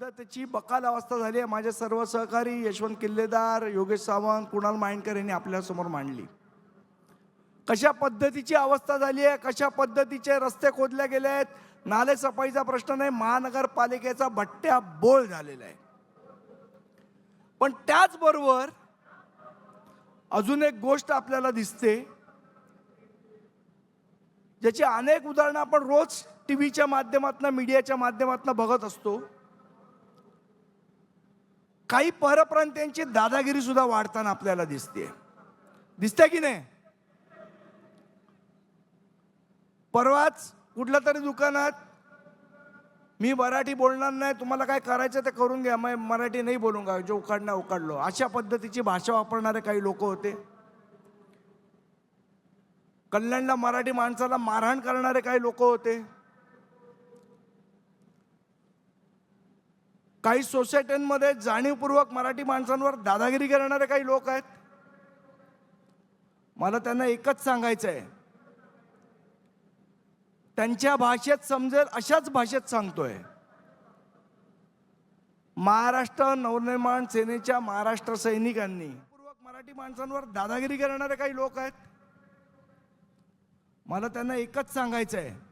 पद्धतीची बकाल अवस्था झाली आहे. माझे सर्व सहकारी यशवंत किल्लेदार योगेश सावंत कुणाल माइंडकर यांनी आपल्यासमोर मांडली. कशा पद्धतीची अवस्था झाली आहे? कशा पद्धतीचे रस्ते खोदले गेले आहेत? नाले सफाईचा प्रश्न नाही महानगरपालिकेचा भट्ट्या बोळ झालेला आहे. पण त्याचबरोबर अजून एक गोष्ट आपल्याला दिसते ज्याची अनेक उदाहरणं आपण रोज टी व्हीच्या माध्यमातून मीडियाच्या माध्यमातून बघत असतो. काही परप्रांतीयांची दादागिरी सुद्धा वाढताना आपल्याला दिसते दिसते की नाही? परवाच कुठल्या तरी दुकानात मी मराठी बोलणार नाही तुम्हाला काय करायचं ते करून घ्या मग मराठी नाही बोलून बोलूंगा जो उकाडणं उकाडलो अशा पद्धतीची भाषा वापरणारे काही लोक होते. कल्याणला मराठी माणसाला मारहाण करणारे काही लोक होते. काही सोसायट्यांमध्ये जाणीवपूर्वक मराठी माणसांवर दादागिरी करणारे काही लोक आहेत. मला त्यांना एकच सांगायचं आहे त्यांच्या भाषेत समजेल अशाच भाषेत सांगतोय. महाराष्ट्र नवनिर्माण सेनेच्या महाराष्ट्र सैनिकांनी पूर्वक मराठी माणसांवर दादागिरी करणारे काही लोक आहेत. मला त्यांना एकच सांगायचं आहे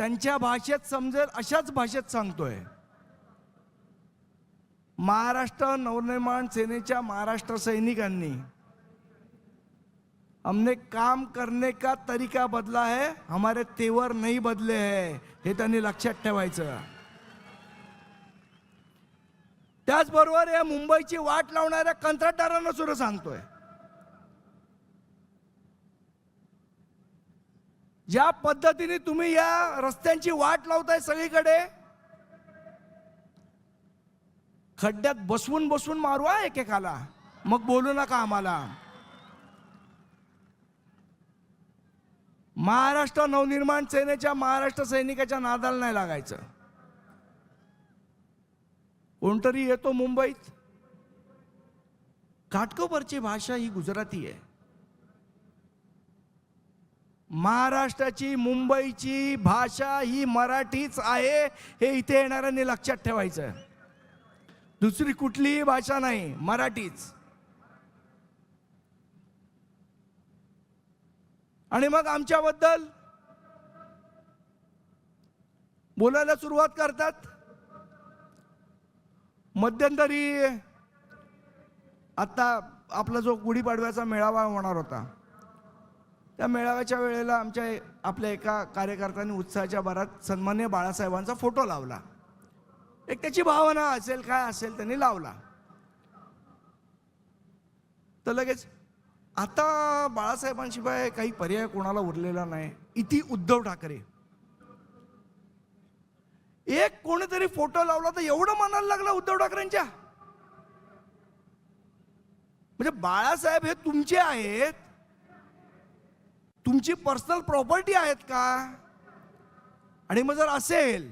त्यांच्या भाषेत समजेल अशाच भाषेत सांगतोय. महाराष्ट्र नवनिर्माण सेनेच्या महाराष्ट्र सैनिकांनी हमने काम करने का तरीका बदला है हमारे तेवर नहीं बदले है हे त्यांनी लक्षात ठेवायचं. त्याचबरोबर या मुंबईची वाट लावणाऱ्या कंत्राटदारांना सुद्धा सांगतोय. ज्या पद्धतीने तुम्ही या रस्त्यांची वाट लावताय सगळीकडे. खड्ड्यात बसवून बसवून मारू एकेकाला. मग बोलू नका आम्हाला. महाराष्ट्र नवनिर्माण सेनेच्या महाराष्ट्र सैनिकाच्या नादाला नाही लागायचं. कोणतरी येतो मुंबईत. घाटकोपरची भाषा ही गुजराती आहे. महाराष्ट्राची मुंबईची भाषा ही मराठीच आहे हे इथे येणाऱ्यांनी लक्षात ठेवायचं. दुसरी कुठलीही भाषा नाही मराठीच. आणि मग आमच्याबद्दल बोलायला सुरुवात करतात. मध्यंतरी आता आपला जो गुढीपाडव्याचा मेळावा होणार होता त्या मेळाव्याच्या वेळेला आमच्या आपल्या एका कार्यकर्त्यांनी उत्साहाच्या भरात सन्मान्य बाळासाहेबांचा फोटो लावला. एक त्याची भावना असेल काय असेल त्यांनी लावला. तर लगेच आता बाळासाहेबांशिवाय काही पर्याय कोणाला उरलेला नाही. इथे उद्धव ठाकरे. एक कोणीतरी फोटो लावला तर एवढं म्हणायला लागला उद्धव ठाकरेंच्या. म्हणजे बाळासाहेब हे तुमचे आहेत तुमची पर्सनल प्रॉपर्टी आहेत का? आणि मग जर असेल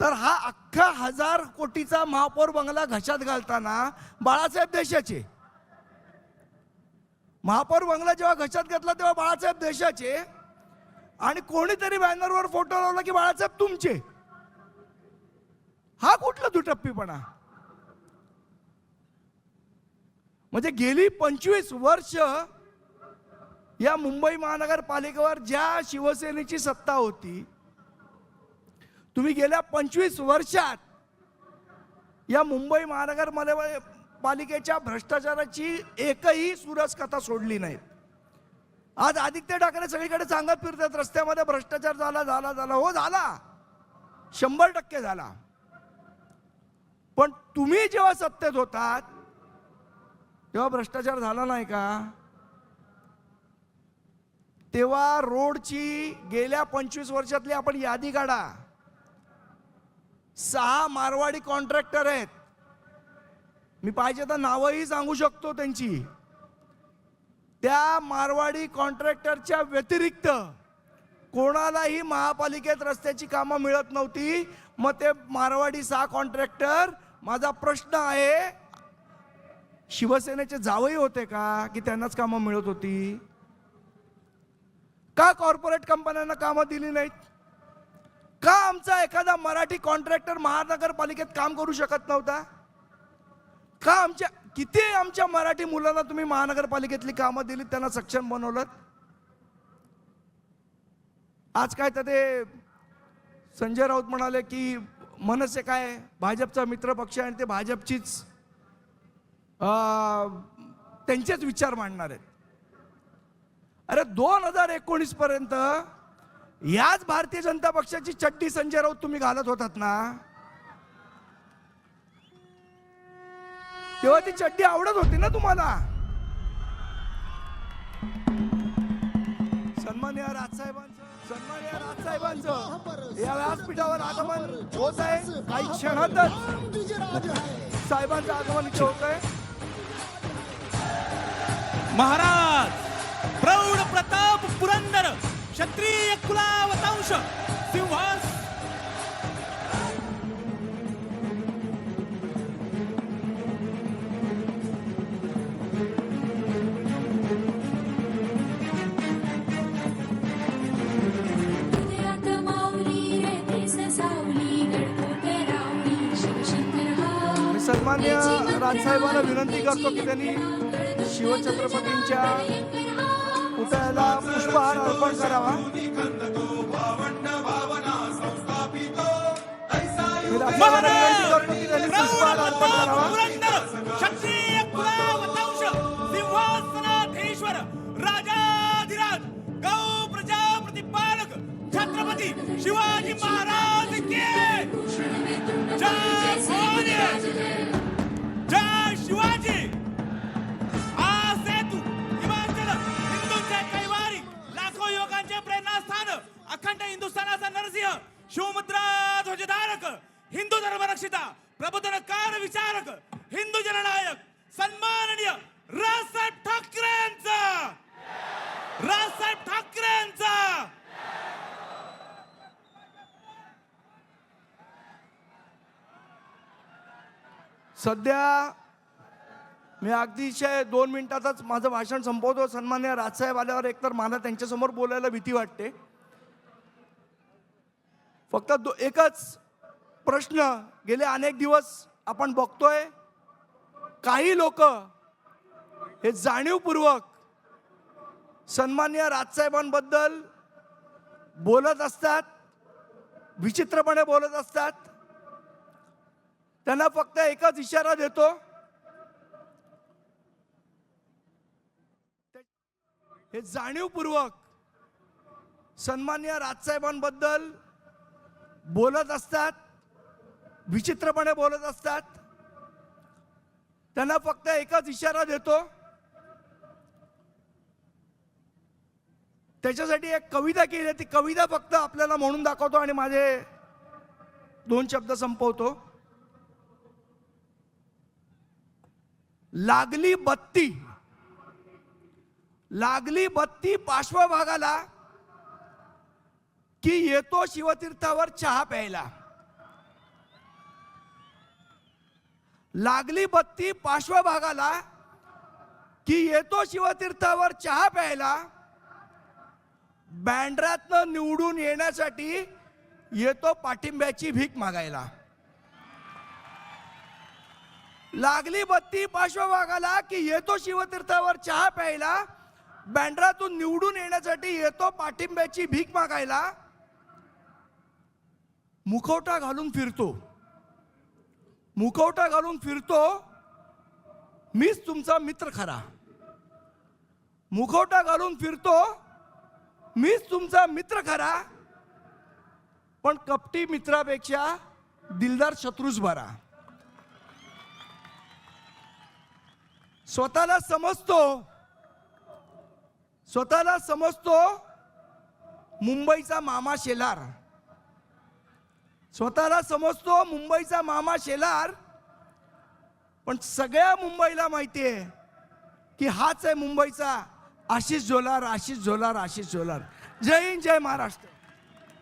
तर हा अख्खा हजार कोटीचा महापौर बंगला घशात घालताना बाळासाहेब देशाचे. महापौर बंगला जेव्हा घशात घातला तेव्हा बाळासाहेब देशाचे. आणि कोणीतरी बॅनरवर फोटो लावला की बाळासाहेब तुमचे. हा कुठला दुटप्पीपणा? म्हणजे गेली पंचवीस वर्ष या मुंबई महानगरपालिकेवर ज्या शिवसेनेची सत्ता होती तुम्ही गेल्या पंचवीस वर्षात या मुंबई महानगर पालिकेच्या भ्रष्टाचाराची एकही सुरस कथा सोडली नाहीत आज आदित्य ठाकरे सगळीकडे सांगत फिरतात रस्त्यामध्ये भ्रष्टाचार झाला झाला झाला. हो झाला. शंभर टक्के झाला. पण तुम्ही जेव्हा सत्तेत होतात तेव्हा भ्रष्टाचार झाला नाही का? तेव्हा रोडची गेल्या पंचवीस वर्षातली आपण यादी काढा. सहा मारवाडी कॉन्ट्रॅक्टर आहेत. मी पाहिजे तर नावंही सांगू शकतो त्यांची. त्या मारवाडी कॉन्ट्रॅक्टरच्या व्यतिरिक्त कोणालाही महापालिकेत रस्त्याची कामं मिळत नव्हती. मग ते मारवाडी सहा कॉन्ट्रॅक्टर माझा प्रश्न आहे शिवसेनेचे जावई होते का की त्यांनाच कामं मिळत होती? का कॉर्पोरेट कंपन्यांना कामं दिली नाहीत? का आमचा एखादा मराठी कॉन्ट्रॅक्टर महानगरपालिकेत काम करू शकत नव्हता? का आमच्या किती आमच्या मराठी मुलांना तुम्ही महानगरपालिकेतली कामं दिली त्यांना सक्षम बनवलं आज काय तर ते संजय राऊत म्हणाले की मनसे काय भाजपचा मित्र पक्ष आहे आणि ते भाजपचीच त्यांचेच विचार मांडणार आहेत. अरे दोन हजार एकोणीस पर्यंत याच भारतीय जनता पक्षाची चड्डी संजय राऊत तुम्ही घालत होतात ना? तेव्हा ती चड्डी आवडत होती ना तुम्हाला? सन्मान्य राजसाहेबांचं सन्मान्य राजसाहेबांचं या व्यासपीठावर आगमन होत आहे. काही क्षणातच साहेबांचं आगमन इथे होत आहे. महाराज! प्रौढ प्रताप पुरंदर क्षत्रिय कुलावतांश सिंहास हा. सन्मान्य राजसाहेबांना विनंती करतो की त्यांनी शिवछत्रपतींच्या पुतळ्याला पुष्पहार अर्पण करावा? पुष्पहार अर्पण करावा राजाधिराज गौ प्रजापती पालक छत्रपती शिवाजी महाराज हिंदुस्थानाचा नरसिंह शिवमुद्रा ध्वजधारक हिंदू धर्म रक्षिता प्रबोधन कार विचारक हिंदू जननायक सन्माननीय राजसाहेब ठाकरे यांचा राजसाहेब ठाकरे यांचा सध्या मी अगदीशय दोन मिनिटातच माझं भाषण संपवतो. सन्मान्य राजसाहेब आल्यावर एकतर मला त्यांच्यासमोर बोलायला भीती वाटते. फक्त दो एकच प्रश्न गेले अनेक दिवस आपण बघतोय. काही लोक हे जाणीवपूर्वक सन्मान्य राजसाहेबांबद्दल बोलत असतात विचित्रपणे बोलत असतात. त्यांना फक्त एकच इशारा देतो. हे जाणीवपूर्वक सन्मान्य राजसाहेबांबद्दल बोलत असतात विचित्रपणे बोलत असतात. त्यांना फक्त एकच इशारा देतो. त्याच्यासाठी एक कविता केली ती कविता फक्त आपल्याला म्हणून दाखवतो आणि माझे दोन शब्द संपवतो. लागली बत्ती. लागली बत्ती पार्श्वभागाला की येतो शिवतीर्थावर चहा प्यायला. लागली बत्ती पार्श्वभागाला की येतो शिवतीर्थावर चहा प्यायला बँड्रातनं निवडून येण्यासाठी येतो पाठिंब्याची भीक मागायला. लागली बत्ती पार्श्वभागाला की येतो शिवतीर्थावर चहा प्यायला बँड्रातून निवडून येण्यासाठी येतो पाठिंब्याची भीक मागायला मुखवटा घालून फिरतो. मुखवटा घालून फिरतो मीच तुमचा मित्र खरा. मुखवटा घालून फिरतो मीच तुमचा मित्र खरा. पण कपटी मित्रापेक्षा दिलदार शत्रूच बरा. स्वतःला समजतो स्वतःला समजतो मुंबईचा मामा शेलार. स्वतःला समजतो मुंबईचा मामा शेलार. पण सगळ्या मुंबईला माहिती आहे की हाच आहे मुंबईचा आशिष झोलार आशिष झोलार आशिष झोलार. जय हिंद जय महाराष्ट्र.